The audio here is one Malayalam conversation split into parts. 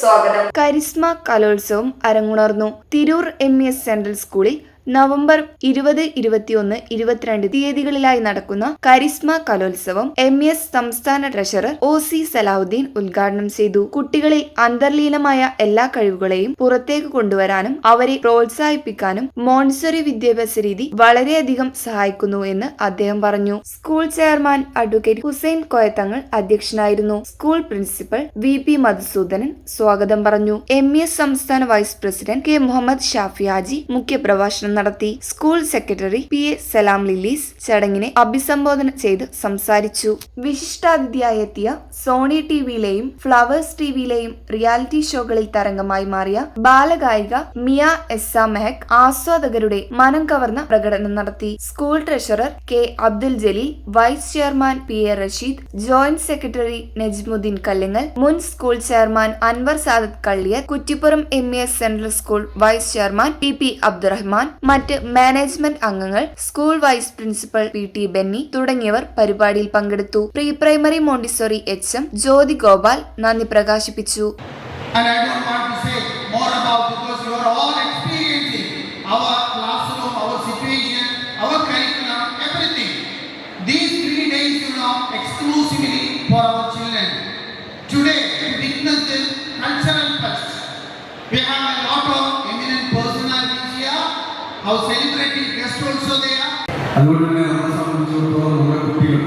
സ്വാഗതം. കരിസ്മ കലോത്സവം അരങ്ങുണർന്നു. തിരൂർ എം എസ് സെൻട്രൽ സ്കൂളിൽ നവംബർ ഇരുപത് ഇരുപത്തിയൊന്ന് ഇരുപത്തിരണ്ട് തീയതികളിലായി നടക്കുന്ന കരിസ്മ കലോത്സവം എം എസ് സംസ്ഥാന ട്രഷറർ ഒ സി സലാഹുദ്ദീൻ ഉദ്ഘാടനം ചെയ്തു. കുട്ടികളിൽ അന്തർലീനമായ എല്ലാ കഴിവുകളെയും പുറത്തേക്ക് കൊണ്ടുവരാനും അവരെ പ്രോത്സാഹിപ്പിക്കാനും മോൺസറി വിദ്യാഭ്യാസ രീതി വളരെയധികം സഹായിക്കുന്നു എന്ന് അദ്ദേഹം പറഞ്ഞു. School chairman advocate Hussain Koyathangal അധ്യക്ഷനായിരുന്നു. School principal V P Madhusoodanan സ്വാഗതം പറഞ്ഞു. എം എസ് സംസ്ഥാന vice president K Muhammad Shafiyaji മുഖ്യപ്രഭാഷണം നടത്തി school secretary P A Salam Lillies ചടങ്ങിനെ അഭിസംബോധന ചെയ്ത് സംസാരിച്ചു. വിശിഷ്ടാതിഥിയായി എത്തിയ സോണി ടിവിയിലെയും ഫ്ലവേഴ്സ് ടിവിയിലെയും റിയാലിറ്റി ഷോകളിൽ തരംഗമായി മാറിയ ബാലഗായിക മിയ എസ് മെഹക് ആസ്വാദകരുടെ മനം കവർന്ന പ്രകടനം നടത്തി. School treasurer K Abdul Jaleel vice chairman P A Rasheed joint secretary Najmuddin Kallingal മുൻ school chairman Anwar Sadath Kalliyar Kuttippuram M S central school vice chairman P P Abdurahman മറ്റ് മാനേജ്മെന്റ് അംഗങ്ങൾ school vice principal P T Benny തുടങ്ങിയവർ പരിപാടിയിൽ പങ്കെടുത്തു pre primary Montessori H M Jyothi Gopal നന്ദി പ്രകാശിപ്പിച്ചു to witness fest, we have our celebrity guests also there. അതുകൊണ്ട് തന്നെ നമ്മളെ സംബന്ധിച്ചിടത്തോളം നമ്മുടെ കുട്ടികൾ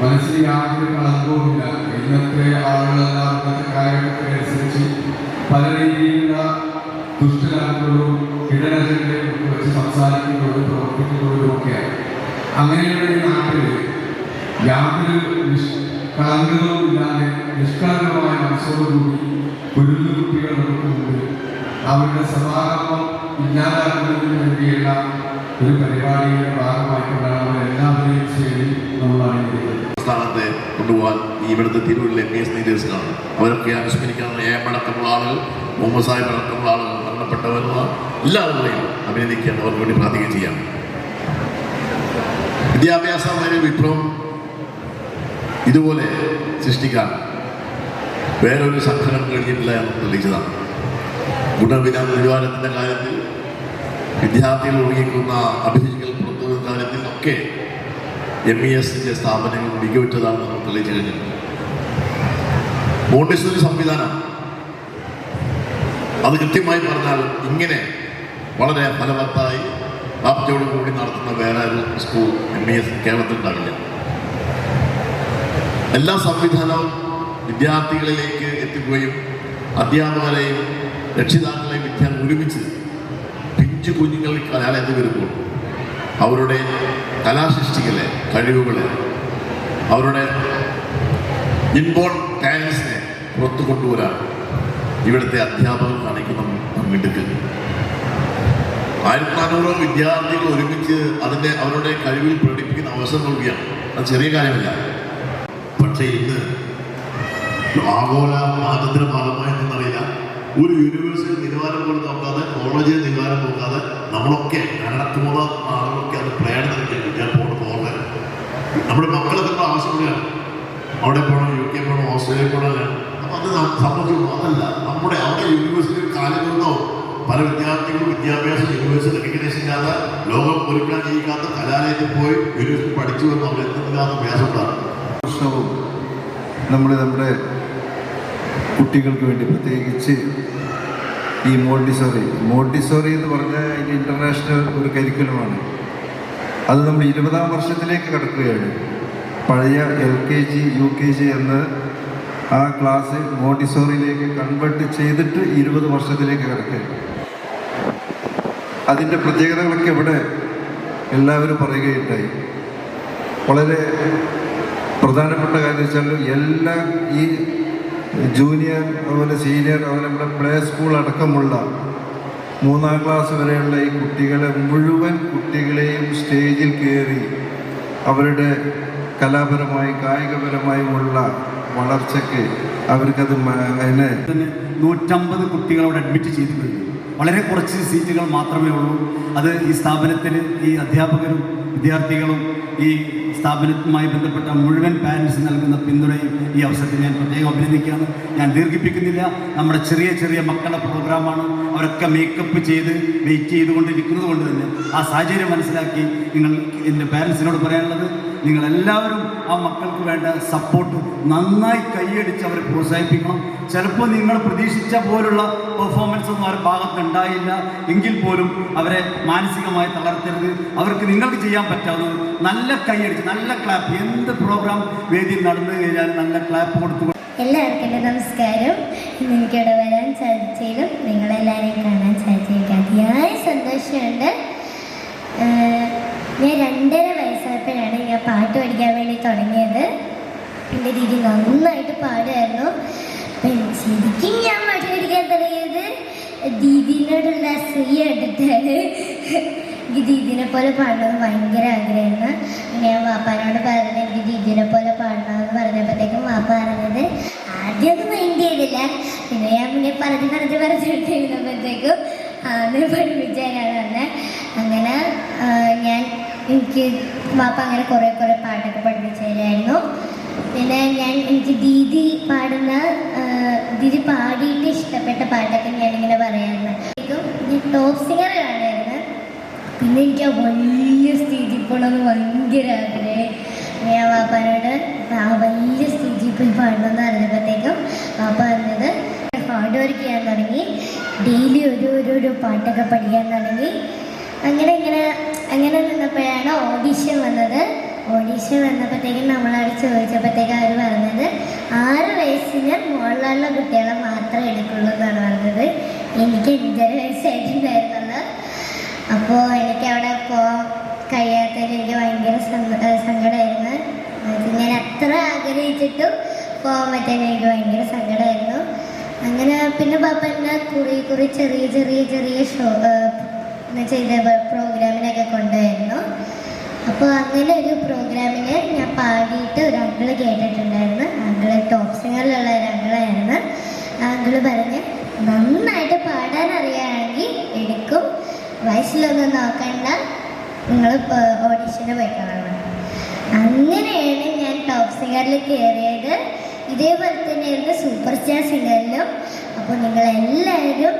മനസ്സിൽ യാതൊരു കളങ്കവുമില്ല ഇന്നത്തെ ആളുകളെല്ലാം ഇന്നത്തെ കാലഘട്ടത്തിനനുസരിച്ച് പല രീതിയിലുള്ള ദുഷ്ടലാക്കുകളും ഇടനജകളെ വെച്ച് സംസാരിക്കുന്നതും പ്രവർത്തിക്കുന്നതും ഒക്കെയാണ് അങ്ങനെയുള്ള ഈ നാട്ടിൽ യാതൊരു കളങ്കങ്ങളും ഇല്ലാതെ നിഷ്കളങ്കമായ മനസ്സോടുകൂടി കുരുന്നു കുട്ടികൾ നമുക്ക് അവരുടെ സമാഗമം ഇല്ലാതാക്കുന്നതിന് വേണ്ടിയുള്ള ഒരു പരിപാടിയുടെ ഭാഗമായിക്കൊണ്ടാണ് നമ്മൾ എല്ലാവരെയും ചേരി നമ്മൾ കൊണ്ടുപോകാൻ ഇവിടുത്തെ തിരൂരിലെ എം എസ് ലീഡേഴ്സിനാണ് അവരൊക്കെ അനുസ്മരിക്കാവുന്ന ഏമടക്കമുള്ള ആളുകൾ മുഹമ്മദ് സാഹിബ് അടക്കമുള്ള ആളുകൾ മരണപ്പെട്ടവരുള്ള എല്ലാ ആളുകളെയും അഭിനന്ദിക്കാൻ അവർക്ക് വേണ്ടി പ്രാർത്ഥിക്കുകയും ചെയ്യാം. വിദ്യാഭ്യാസമായ വിപ്ലവം ഇതുപോലെ സൃഷ്ടിക്കാൻ വേറൊരു സംഘടന കഴിഞ്ഞിട്ടില്ല എന്ന് തെളിയിച്ചതാണ് ഗുണവിധ നിലവാരത്തിന്റെ കാര്യത്തിൽ വിദ്യാർത്ഥികൾ ഒഴുകിക്കുന്ന അഭിരുചികൾ പുറത്തു ഒക്കെ എം ഇ എസിന്റെ സ്ഥാപനങ്ങൾ മികവുറ്റതാണെന്ന് നമ്മൾ തെളിയിച്ചു കഴിഞ്ഞിട്ടുണ്ട് മോണ്ടിസൂരി സംവിധാനം. അത് കൃത്യമായി പറഞ്ഞാൽ ഇങ്ങനെ വളരെ ഫലവത്തായി പ്രാപ്തിയോട് കൂടി നടത്തുന്ന വേറെ ഒരു സ്കൂൾ എം ഇ എസ് കേരളത്തിൽ ഉണ്ടാവില്ല. എല്ലാ സംവിധാനവും വിദ്യാർത്ഥികളിലേക്ക് എത്തിക്കുകയും അധ്യാപകരെയും രക്ഷിതാക്കളെയും വിദ്യാർത്ഥി ഒരുമിച്ച് പിഞ്ചു കുഞ്ഞുങ്ങൾ കലാലയത്തിൽ വരുമ്പോൾ അവരുടെ കലാസൃഷ്ടികളെ കഴിവുകളെ അവരുടെ ഇൻബോൺ ടാലൻസിനെ പുറത്തു കൊണ്ടുവരാൻ ഇവിടുത്തെ അധ്യാപകർ കാണിക്കുന്ന മിടുക്ക് ആയിരത്തി നാനൂറോ വിദ്യാർത്ഥികൾ ഒരുമിച്ച് അതിന്റെ അവരുടെ കഴിവിൽ പ്രകടിപ്പിക്കുന്ന അവസരം നൽകുകയാണ്. അത് ചെറിയ കാര്യമല്ല. പക്ഷേ ഇന്ന് ആഗോള മാറ്റത്തിന് ഭാഗമായി എന്നറിയില്ല. ഒരു യൂണിവേഴ്സിറ്റി നിലവാരം കൊടുത്ത് നോക്കാതെ കോളേജിൽ നിലവാരം നോക്കാതെ നമ്മളൊക്കെ ഞാനടക്കമുള്ള ആളുകളൊക്കെ അത് പ്രേരണ ഞാൻ പോകണം പോകട്ടെ നമ്മുടെ മക്കളൊക്കെ ആവശ്യപ്പെടുകയാണ്. അവിടെ പോകണം യു കെ പോകണം ഓസ്ട്രേലിയ പോകണം. അപ്പം അത് സംബന്ധിച്ചു അതല്ല നമ്മുടെ അവിടെ യൂണിവേഴ്സിറ്റി കാലം നിന്നോ പല വിദ്യാർത്ഥികളും വിദ്യാഭ്യാസം യൂണിവേഴ്സിറ്റി റെക്കഗ്നേഷൻ ഇല്ലാതെ ലോകം ഒരുക്കാൻ ജീവിക്കാത്ത കലാലയത്തിൽ പോയി യൂണിവേഴ്സിറ്റി പഠിച്ചു എന്ന് അവർ എത്തുന്നില്ലാത്ത പ്രയാസമുണ്ടാകും പ്രശ്നവും നമ്മൾ നമ്മുടെ കുട്ടികൾക്ക് വേണ്ടി പ്രത്യേകിച്ച് ഈ മോണ്ടിസോറി. മോണ്ടിസോറി എന്ന് പറഞ്ഞാൽ അതിന്റെ ഇന്റർനാഷണൽ ഒരു കരിക്കുലമാണ് അത് നമ്മൾ ഇരുപതാം വർഷത്തിലേക്ക് കടക്കുകയാണ്. പഴയ L K G U K G എന്ന് ആ ക്ലാസ് മോണ്ടിസോറിയിലേക്ക് കൺവേർട്ട് ചെയ്തിട്ട് ഇരുപത് വർഷത്തിലേക്ക് കടക്കുകയാണ്. അതിന്റെ പ്രത്യേകതകളൊക്കെ ഇവിടെ എല്ലാവരും പറയുകയുണ്ടായി. വളരെ പ്രധാനപ്പെട്ട കാര്യം വെച്ചാൽ എല്ലാ ഈ ജൂനിയർ അതുപോലെ സീനിയർ അതുപോലെ നമ്മുടെ പ്ലേ സ്കൂൾ അടക്കമുള്ള മൂന്നാം ക്ലാസ് വരെയുള്ള ഈ കുട്ടികളെ മുഴുവൻ കുട്ടികളെയും സ്റ്റേജിൽ കയറി അവരുടെ കലാപരമായി കായികപരമായുമുള്ള വളർച്ചയ്ക്ക് അവർക്കത് അതിനെ നൂറ്റമ്പത് കുട്ടികളോട് അഡ്മിറ്റ് ചെയ്തിട്ടുണ്ട്. വളരെ കുറച്ച് സീറ്റുകൾ മാത്രമേ ഉള്ളൂ. അത് ഈ സ്ഥാപനത്തിൽ ഈ അധ്യാപകരും വിദ്യാർത്ഥികളും ഈ സ്ഥാപനവുമായി ബന്ധപ്പെട്ട മുഴുവൻ പാരൻസ് നൽകുന്ന പിന്തുണയും ഈ അവസരത്തിൽ ഞാൻ പ്രത്യേകം അഭിനന്ദിക്കുകയാണ്. ഞാൻ ദീർഘിപ്പിക്കുന്നില്ല. നമ്മുടെ ചെറിയ ചെറിയ മക്കളുടെ പ്രോഗ്രാമാണ് അവരൊക്കെ മേക്കപ്പ് ചെയ്ത് വെയിറ്റ് ചെയ്തുകൊണ്ടിരിക്കുന്നത് കൊണ്ട് തന്നെ ആ സാഹചര്യം മനസ്സിലാക്കി നിങ്ങൾ എന്റെ പാരൻസിനോട് പറയാനുള്ളത് നിങ്ങളെല്ലാവരും ആ മക്കൾക്ക് വേണ്ട സപ്പോർട്ട് നന്നായി കൈയടിച്ച് അവരെ പ്രോത്സാഹിപ്പിക്കണം. ചിലപ്പോൾ നിങ്ങൾ പ്രതീക്ഷിച്ച പോലുള്ള പെർഫോമൻസ് ഒന്നും അവരുടെ ഭാഗത്ത് ഉണ്ടായില്ല. എങ്കിൽ പോലും അവരെ മാനസികമായി തളർത്തരുത്. അവർക്ക് നിങ്ങൾക്ക് ചെയ്യാൻ പറ്റാവുന്നത് നല്ല കൈയടിച്ച് നല്ല ക്ലാപ്പ് എന്ത് പ്രോഗ്രാം വേദിയിൽ നടന്നു കഴിഞ്ഞാൽ നല്ല ക്ലാപ്പ് കൊടുത്തു എല്ലാവർക്കും നമസ്കാരം. ഇന്ന് എനിക്കിവിടെ വരാൻ സാധിച്ചതിലും നിങ്ങളെല്ലാവരെയും കാണാൻ സാധിച്ചതിലും അതിയായ സന്തോഷമുണ്ട്. ഞാൻ പാട്ട് പഠിക്കാൻ വേണ്ടി തുടങ്ങിയത്. എന്റെ രീതി നന്നായിട്ട് പാടുമായിരുന്നു. ശരിക്കും ഞാൻ പാട്ട് പഠിക്കാൻ തുടങ്ങിയത് ദീദിനോടുള്ള സ്ത്രീ കണ്ടിട്ടാണ് എനിക്ക് ദീദിനെ പോലെ പാടണമെന്ന് ഭയങ്കര ആഗ്രഹമായിരുന്നു ഞാൻ വാപ്പാനോട് പറഞ്ഞത് എനിക്ക് ദീദിനെ പോലെ പാടണമെന്ന് പറഞ്ഞപ്പോഴത്തേക്കും വാപ്പ പറഞ്ഞത് ആദ്യമൊന്നും മൈൻഡ് ചെയ്തില്ല. പിന്നെ ഞാൻ പിന്നെ പറഞ്ഞ് പറഞ്ഞ് പറഞ്ഞിട്ടിരുന്നപ്പോഴത്തേക്കും ആന്ന് പഠിപ്പിച്ചാലാണ് പറഞ്ഞത് അങ്ങനെ ഞാൻ എനിക്ക് വാപ്പ അങ്ങനെ കുറേ കുറേ പാട്ടൊക്കെ പഠിപ്പിച്ചു തരായിരുന്നു പിന്നെ ഞാൻ എനിക്ക് ദീദി പാടുന്ന ദീദി പാടിയിട്ട് ഇഷ്ടപ്പെട്ട പാട്ടൊക്കെ ഞാനിങ്ങനെ പറയാറുണ്ട്. ഞാൻ ടോപ്പ് സിംഗർ കാണുമായിരുന്നു. പിന്നെ എനിക്ക് വലിയ സ്റ്റേജിൽ പോകണമെന്ന് ഭയങ്കര ആഗ്രഹം ഞാൻ വാപ്പാനോട് വലിയ സ്റ്റേജിൽ പോയി പാടണമെന്ന് പറഞ്ഞപ്പോഴത്തേക്കും വാപ്പ പറഞ്ഞത് ഹാർഡ് വർക്ക് ചെയ്യാൻ തുടങ്ങി. ഡെയിലി ഒരു ഒരു പാട്ടൊക്കെ പഠിക്കാൻ തുടങ്ങി. അങ്ങനെ ഇങ്ങനെ അങ്ങനെ നിന്നപ്പോഴാണ് ഓഡീഷൻ വന്നത്. ഓഡീഷൻ വന്നപ്പോഴത്തേക്കും നമ്മളവിടെ ചോദിച്ചപ്പോഴത്തേക്കും അവർ പറഞ്ഞത് ആറ് വയസ്സിന് മുകളിലുള്ള കുട്ടികളെ മാത്രമേ എടുക്കുള്ളൂ എന്നാണ് പറഞ്ഞത്. എനിക്ക് അഞ്ചര വയസ്സായിട്ടുണ്ടായിരുന്നുള്ളു അപ്പോൾ എനിക്ക് അവിടെ പോകാൻ കഴിയാത്തതിൽ എനിക്ക് ഭയങ്കര സങ്കടമായിരുന്നു. ഞാൻ അത്ര ആഗ്രഹിച്ചിട്ടും പോകാൻ പറ്റാൻ എനിക്ക് ഭയങ്കര സങ്കടമായിരുന്നു. അങ്ങനെ പിന്നെ പാപ്പ എന്നെ കുറി കുറി ചെറിയ ചെറിയ ചെറിയ ഷോ ചെയ്ത പ്രോഗ്രാമിനൊക്കെ കൊണ്ടുവരുന്നു. അപ്പോൾ അങ്ങനെ ഒരു പ്രോഗ്രാമിന് ഞാൻ പാടിയിട്ട് ഒരു അങ്കിൾ കേട്ടിട്ടുണ്ടായിരുന്നു. അങ്കിൾ ടോപ്പ് സിംഗറിലുള്ള ഒരു അങ്കിളായിരുന്നു ആ പറഞ്ഞ് നന്നായിട്ട് പാടാൻ അറിയുകയാണെങ്കിൽ എടുക്കും. വയസ്സിലൊന്നും നോക്കണ്ട. നിങ്ങൾ ഓഡീഷന് പോയി അങ്ങനെയാണ് ഞാൻ ടോപ്പ് സിംഗറിൽ കയറിയത്. ഇതേപോലെ തന്നെയായിരുന്നു സൂപ്പർ സ്റ്റാർ സിംഗറിലും. അപ്പോൾ നിങ്ങളെല്ലാവരും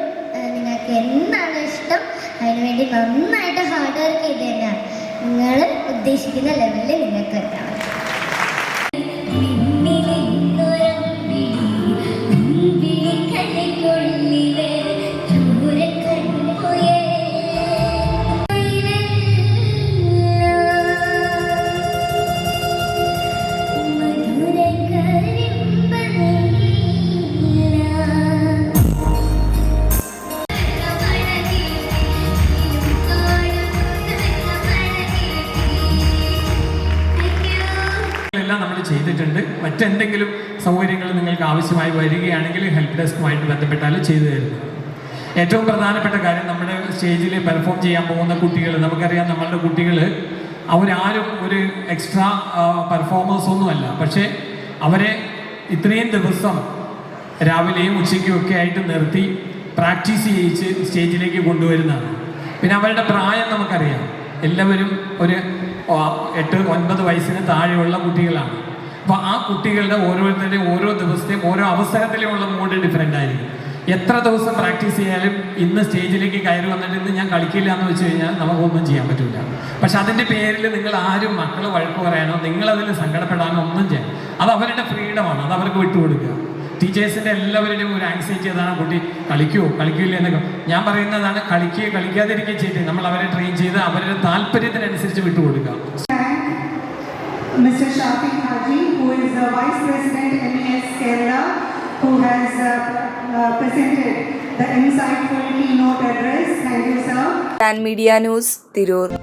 നിങ്ങൾക്ക് എന്താണ് ഇഷ്ടം? അതിനുവേണ്ടി നന്നായിട്ട് ഹാർഡ് വർക്ക് ചെയ്ത് തന്നെയാണ്. നിങ്ങൾ ഉദ്ദേശിക്കുന്ന ലെവലിൽ നിങ്ങൾക്ക് എത്തണം ചെയ്തിട്ടുണ്ട്. മറ്റെന്തെങ്കിലും സൗകര്യങ്ങൾ നിങ്ങൾക്ക് ആവശ്യമായി വരികയാണെങ്കിൽ ഹെൽപ്പ് ഡെസ്കുമായിട്ട് ബന്ധപ്പെട്ടാൽ ചെയ്തു തരുന്നു ഏറ്റവും പ്രധാനപ്പെട്ട കാര്യം നമ്മുടെ സ്റ്റേജിൽ പെർഫോം ചെയ്യാൻ പോകുന്ന കുട്ടികൾ നമുക്കറിയാം നമ്മളുടെ കുട്ടികൾ അവരാരും ഒരു എക്സ്ട്രാ പെർഫോമേഴ്സ് ഒന്നുമല്ല പക്ഷേ അവരെ ഇത്രയും ദിവസം രാവിലെയും ഉച്ചയ്ക്കും ഒക്കെ ആയിട്ട് നിർത്തി പ്രാക്ടീസ് ചെയ്യിച്ച് സ്റ്റേജിലേക്ക് കൊണ്ടുവരുന്നതാണ്. പിന്നെ അവരുടെ പ്രായം നമുക്കറിയാം. എല്ലാവരും ഒരു എട്ട് ഒൻപത് വയസ്സിന് താഴെയുള്ള കുട്ടികളാണ്. അപ്പോൾ ആ കുട്ടികളുടെ ഓരോരുത്തരുടെയും ഓരോ ദിവസത്തെയും ഓരോ അവസരത്തിലുമുള്ള മൂഡ് ഡിഫറെന്റ് ആയിരിക്കും. എത്ര ദിവസം പ്രാക്ടീസ് ചെയ്യാലും ഇന്ന് സ്റ്റേജിലേക്ക് കയറി വന്നിട്ട് ഇന്ന് ഞാൻ കളിക്കില്ല എന്ന് വെച്ച് കഴിഞ്ഞാൽ നമുക്കൊന്നും ചെയ്യാൻ പറ്റില്ല പക്ഷെ അതിന്റെ പേരിൽ നിങ്ങൾ ആരും മക്കൾ വഴക്ക് പറയാനോ നിങ്ങളതിൽ സങ്കടപ്പെടാനോ ഒന്നും ചെയ്യാം അത് അവരുടെ ഫ്രീഡമാണ് അത് അവർക്ക് വിട്ടുകൊടുക്കുക ടീച്ചേഴ്സിന്റെ എല്ലാവരുടെയും ഒരു ആങ്സൈറ്റി അതാണ് കുട്ടി കളിക്കുമോ കളിക്കില്ല എന്നൊക്കെ. ഞാൻ പറയുന്നതാണ് കളിക്കുകയോ കളിക്കാതിരിക്കുകയും ചെയ്തിട്ട് നമ്മൾ അവരെ ട്രെയിൻ ചെയ്ത് അവരുടെ താല്പര്യത്തിനനുസരിച്ച് വിട്ടുകൊടുക്കുക Mr. Shafiq Haji, who is the Vice President MES Kerala, who has uh, uh presented the insightful keynote address. Thank you, sir. And Media News, Tirur.